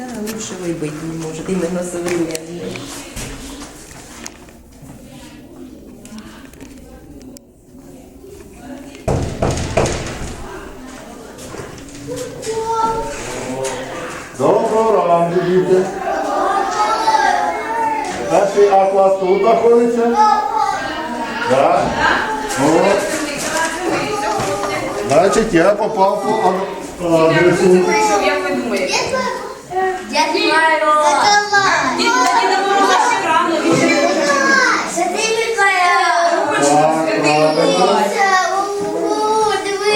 Да, лучшего и быть не может, именно современный. Доброго ранку, діти. Перший А клас тут знаходиться? Так. О. Значить, я попав по адресу. Прийшов, як ви думаєте?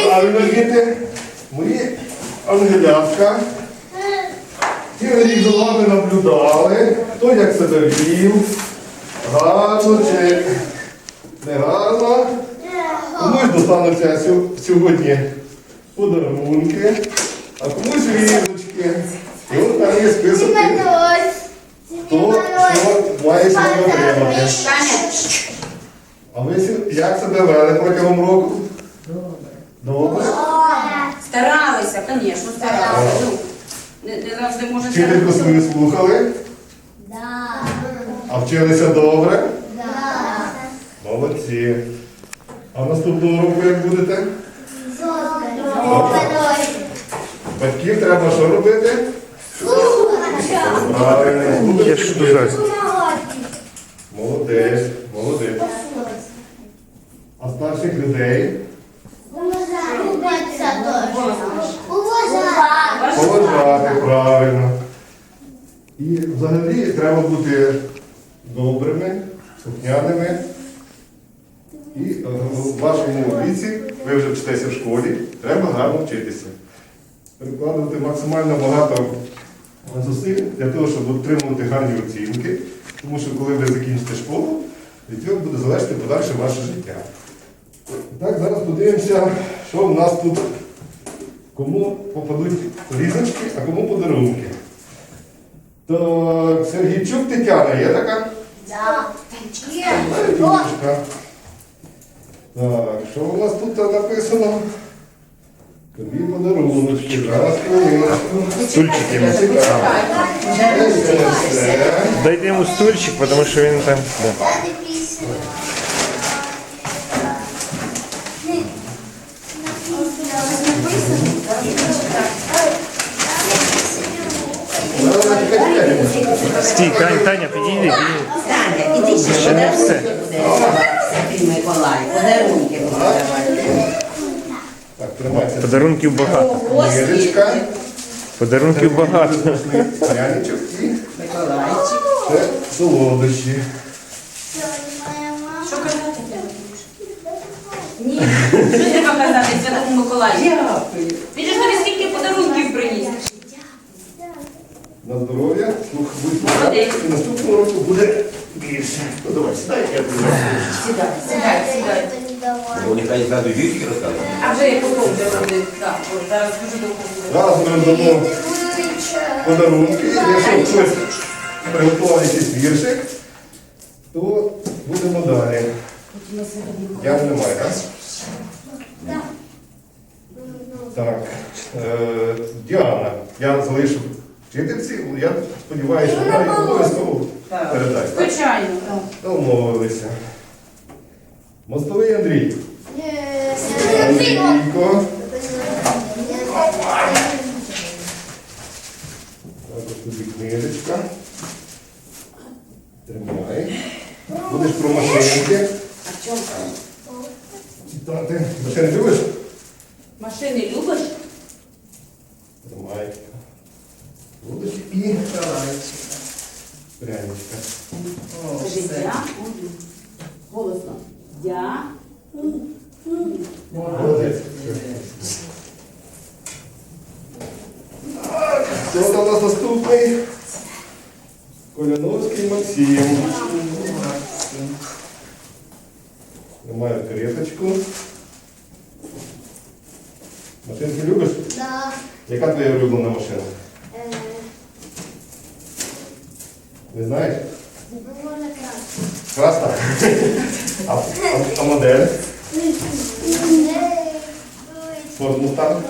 Правильно. Діти. Мої ангелятка. Цілий рік за вами наблюдали, хто як себе вів, гарно чи не гарно. Комусь достануться сьогодні подарунки, а комусь різочки. І от там є список, хто що має сьогодні отримати. А ви сі- як себе вели протягом року? Добре. старалися, звісно, старалися. Ну, не, не завжди може Вчительку свою слухали, Да. а вчилися добре. Да. Молодці. А наступного року як будете? Батьків треба що робити? Правильно. Я ж дуже. Молодець, молодець. А старших людей поважати правильно. І взагалі треба бути добрими, слухняними. І е, в вашому віці, ви вже вчитеся в школі, треба гарно вчитися. Прикладувати максимально багато зусиль для того, щоб отримувати гарні оцінки. Тому що коли ви закінчите школу, від цього буде залежати подальше ваше життя. І так, зараз подивимося, що в нас тут, кому попадуть різочки, а кому подарунки. Так, Сергійчук Тетяна є така? Різочка. Так, що у нас тут написано? Тобі подаруночки. Зараз хвилиночку. Стульчики. Це все. Дайте йому стульчик, тому що він там. Да. Зараз вона чекай, чекай. Стій, Таня, Таня, підійди, підійди. Таня, іди ще Ще не все. Святий Миколай, подарунки буде давати. Подарунків багато. Ніжечка. Подарунків багато. Пряничок і Миколайчик. це солодощі. Що казати треба? Ні, що треба казати Святому Миколаю? Дякую. Він же тобі скільки подарунків приніс. На здоров'я. Слух, будь Молодець. І наступного року буде більше. Ну давай, сідай, я буду. Сідай, сідай, сідай. Ну, нехай зразу віршики розказують. А вже я потім робив. Так, от зараз дуже довго. Зараз ми дамо подарунки. Якщо хтось приготував якийсь віршик, то будемо далі. Я немає, так? Так. Е, Діана, я залишу вчительці, я сподіваюся, що вона обов'язково передасть. так? Звичайно. Домовилися. Мостовий Андрій. Андрійко. Також тобі книжечка. Тримай. Будеш про машинки. А чому? Читати. Машини любиш? Машини любиш? Тримай. Будеш і пряничка. Скажи, я буду. Голосно. Я. Молодець. Хто там у нас наступний? Коляновський Максим. Тримаю кареточку. Машинки любиш? Да. Яка твоя улюблена машина? Не знаєш? Красна? А, а, а модель? Форд Мустанг?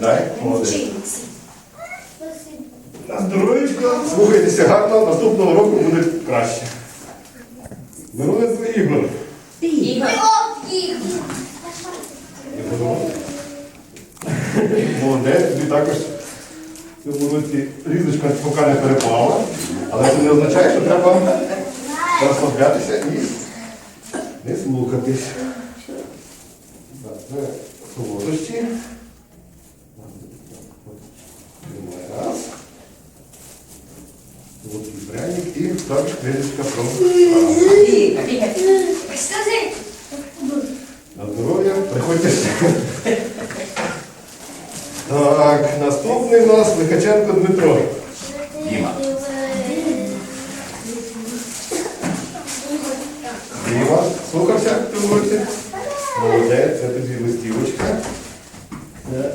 Сідай, молодець. На здоров'ячко, слухайтеся гарно, наступного року буде краще. Мироненко Ігор. Ігор. Ігор. Молодець, тобі також в цьому році різочка поки не перепала, але це не означає, що треба розслаблятися і не слухатись. Так, Це солодощі. Тримай раз. Солодкий пряник і також книжечка про. На здоров'я, приходьте. Так, наступний у нас Лихаченко Дмитро. Діма. Діма, слухався в році? Молодець, це тобі листівочка. Це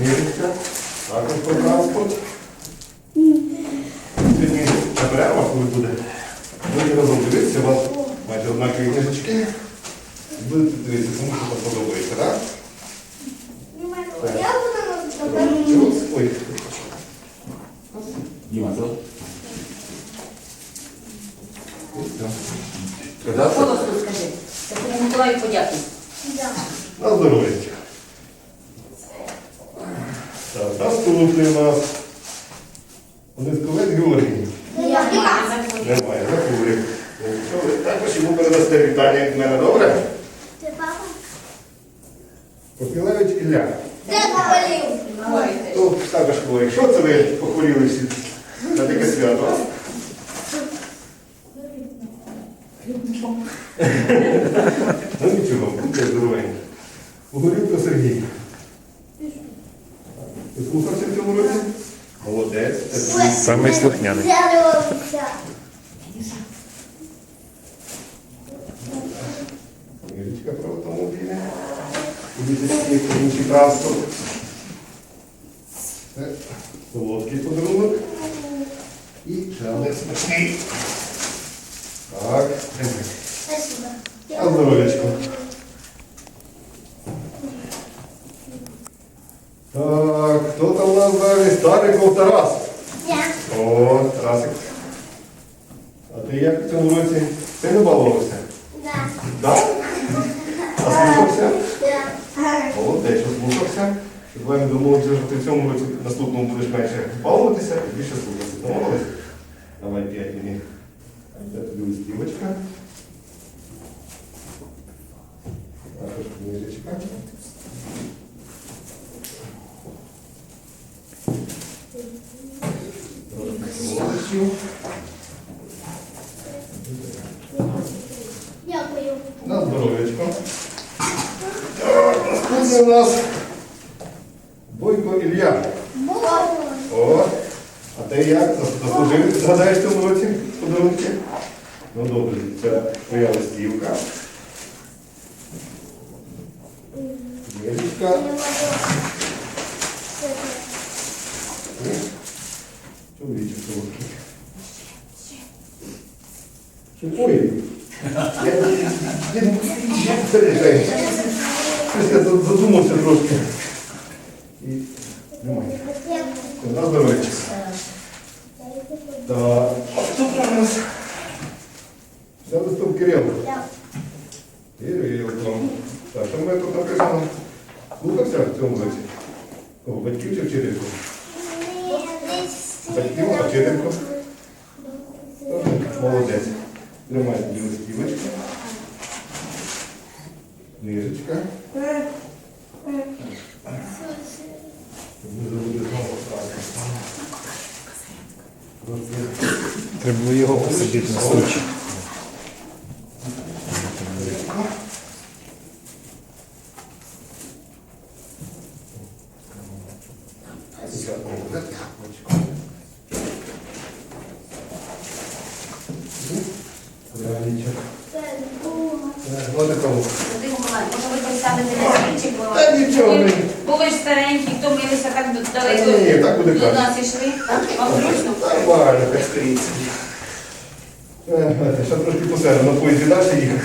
Мірочка. Також про транспорт. Наберемо, коли буде. Будете разом дивитися, у вас майже однакові книжечки. Будете дивитися, тому що вам подобається, так? Я буду? Ой, Діма. Сказав? Голосно скажи. Такому Миколаю подякуй. На здоров'я. Так, наступний у нас Лисковець Георгій. Немає, захворів. Що ви передасте вітання від мене, добре? Ти папа? Попілевич Ілля. Де повалив? Тут також хворий. Що це ви похворіли всі на таке свято? Ну нічого, будьте здоровенькі. Погорівка Сергій. Ти слухався в цьому році? Молодець. Самий слухняний. Здоровся. Книжечка про автомобілі. Поліцейський інший транспорт. Це солодкий подарунок. І ще смачний. Так, тримай. Спасибо. На здоров'ячко. Так, хто там у нас далі? Стариков Тарас. Я. О, Тарасик. А ти як в цьому році? Ти не балувався? Ви не що ти в цьому році наступному будеш менше балуватися і більше слухатися. Домовились? Давай п'ять мені. Це тобі листівочка. Також книжечка. Трошки солодощів. Дякую. На здоров'ячко. Так, Наступний у нас Бойко Ілля. О, а ти як? Заслужив, згадаєш цьому році подарунки? Ну добре, це твоя листівка. Книжечка. Чоловічок солодкий. Ой, я, переживаю. Я задумався трошки. І немає. На здоров'я. Так, що там у нас? Це листок Кирило. Кирилко. Так, що ми тут написано? Слухався в цьому році? Кого, батьків чи вчительку? Батьків, а вчительку? Молодець. Тримай дві листівочки. Книжечка. Не Треба було його посадити на бо ви- ж старенькі, хто милися так Та далеко ні, так буде до нас ішли. Вам зручно? Нормально, як стріться. Трошки на поїзді далі їхати.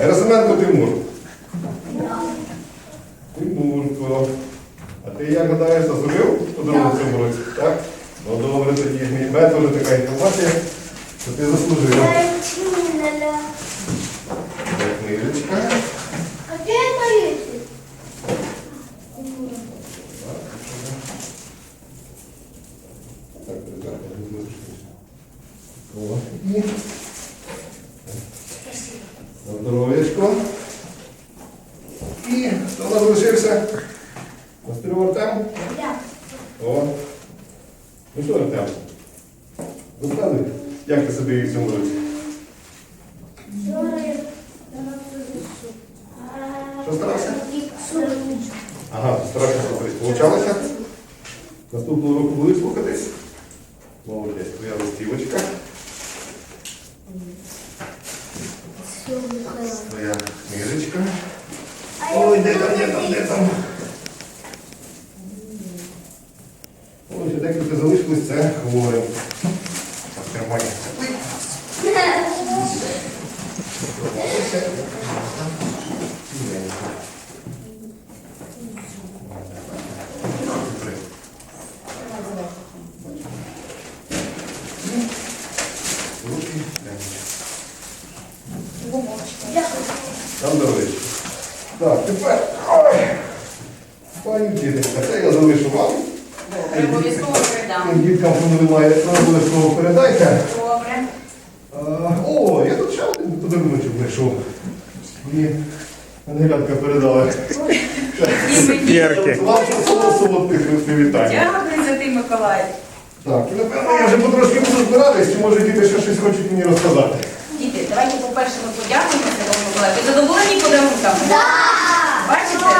Герасименко Тимур. Тимурко. А ти як гадаєш, зробив подарунок цьому році? Так? Ну добре, тоді мій бе теж така інформація, що ти заслужив. Книжечка. А где это есть? Так, так, О, і. На здоров'ячко. І хто у нас залишився? Мастер Артем? Я. О. Ну що, Артем? Розказуй, як ти собі в цьому році? Що старався? Ага, старався слухатись. Получалося? Наступного року будеш 盛り上が。Подарунок знайшов. І Ангелятка передала. Цукерки. Вам солодких привітань. Дякую за ти, Миколай. Так, і напевно я вже потрошки буду збиратись, чи може діти ще щось хочуть мені розказати. Діти, давайте по-перше ми подякуємо Святому Миколаю. Ви задоволені подарунками? Так! Бачите?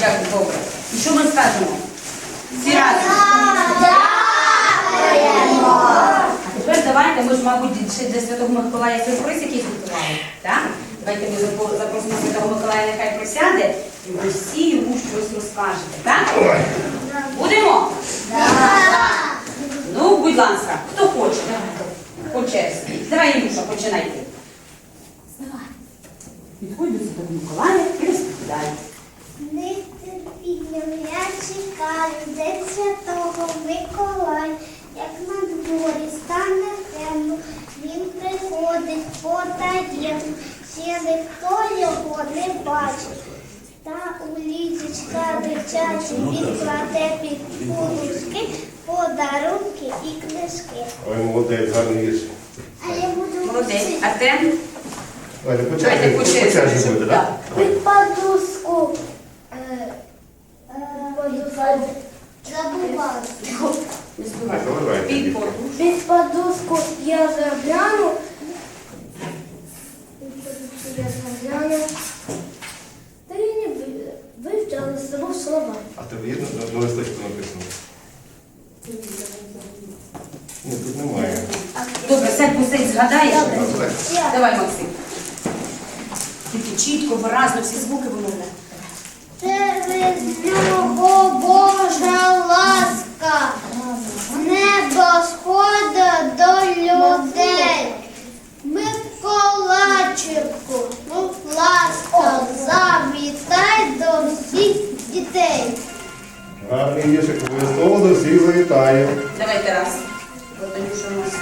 Дякую, добре. І що ми скажемо? Всі разом. Давайте, ми ж, мабуть, для Святого Миколая сюрприз якийсь готували. Так? Давайте ми запросимо Святого Миколая, нехай присяде, і ви всі йому щось розкажете. Так? Будемо? Ну, будь ласка, хто хоче, давайте. По черзі. Давай, Ілюша, починай ти. Підходь до Святого Миколая і розповідай. Нетерпінням я чекаю День Святого Миколая, як на дворі стане темно, він приходить потаємно, ще ніхто його не бачить. Та у ліжечка дитячі він кладе під подушки, подарунки і книжки. Ой, молодець, гарний вірш. А я буду Молодець. Артем? Давайте по Давайте черзі, по по черзі. черзі буде, так? Під подушку. Е, е. Збивай. Під подушку. Під подушку я загляну. Під подушку я загляну. Та я не ви- вивчала з собою слова. А тебе є на, на листочку написано? Ні, тут немає. Добре, сядь, посидь, згадаєш. Добре. Я. Давай, Максим. Тільки чітко, виразно, всі звуки вимовляй. Через нього Божа ласка, з неба сходить до людей. Миколайчику, будь ласка, завітай до всіх дітей. Віршик, обов'язково до всіх завітає. Давайте раз. Танюша у нас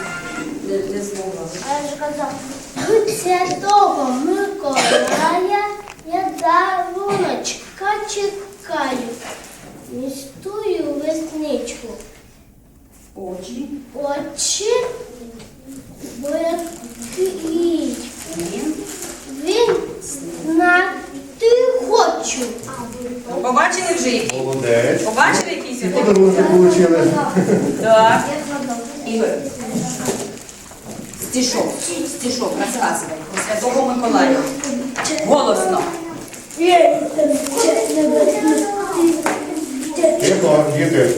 не, не змогла. А я ж казав, святого Миколая подарунки отримали. Так. Ігор. Стішок. Стішок, розказувай. Про Святого Миколая. Голосно. Тихо, діти.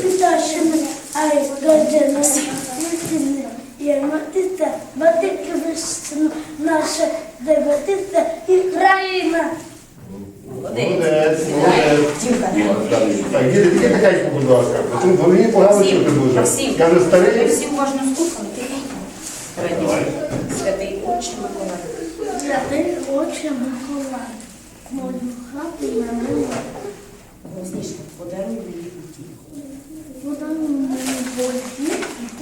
Каже, старий. всі уважно слухали, ти Давай. Святий Отче Миколай. Святий Отче Миколай. Мою хату намила. Голосніше, подаруй мені потіху. Подаруй мені потіху.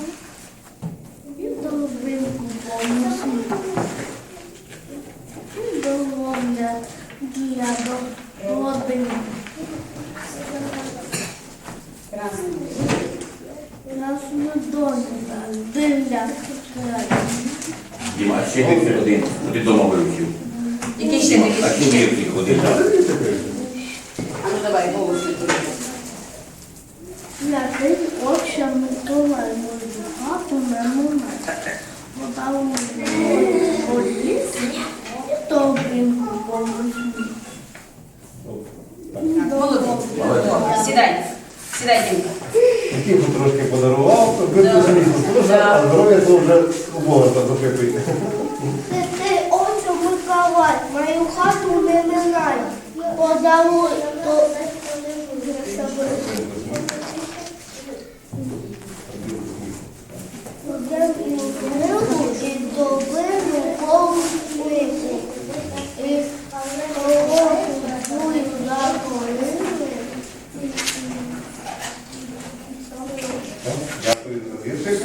Подарунок воді і долбинку повністю. Добре, Сідай. Сідай, Дімка. Який трошки подарував, то ви розумієте, а здоров'я то вже у Бога запитує. Святий отче Миколай, мою хату не минай. Подаруй то Книгу і добину повністю. І колоку твою за Дякую за віршик.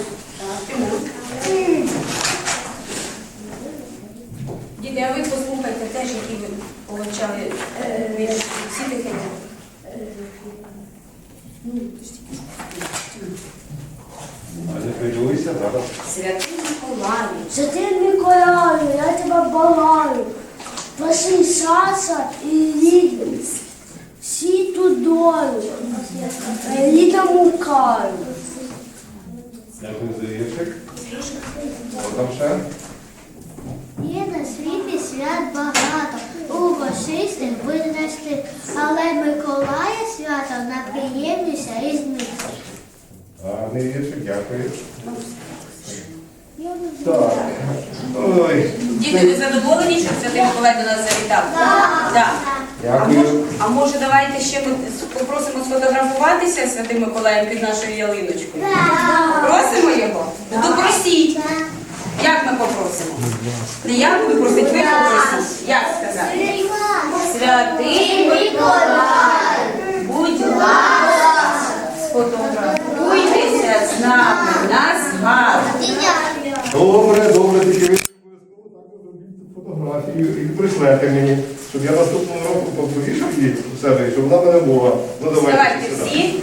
Діти, а ви послухайте теж, які ви получали е, вірші. Всі таке. А не хвилюйся, зараз. Святий Миколаю. Святий Миколаю, я тебе балаю. Проси саса і рідні. Всі тудою. Рідному каю. Дякую за віршик. Що там ще? Є на світі свят багато, у гостистих винести, але Миколая свято найприємніше із них. Гарний віршик, дякую. Так. Ой. Діти, ви задоволені, що Святий Миколай до нас завітав? Так. А Дякую. може, а може давайте ще ми попросимо сфотографуватися з Святим Миколаєм під нашою ялиночкою? Просимо його? Ну то просіть. Як ми попросимо? Не я буду просити, ви попросіть. Як сказати? Святий Миколай, будь ласка, сфотографуйтеся з нами на згадку. Добре, добре, тільки ви обов'язково також зробіть фотографію і прийшлете мені, щоб я наступного року повішав її у себе, і щоб вона мене була. Ну давайте Давайте всі.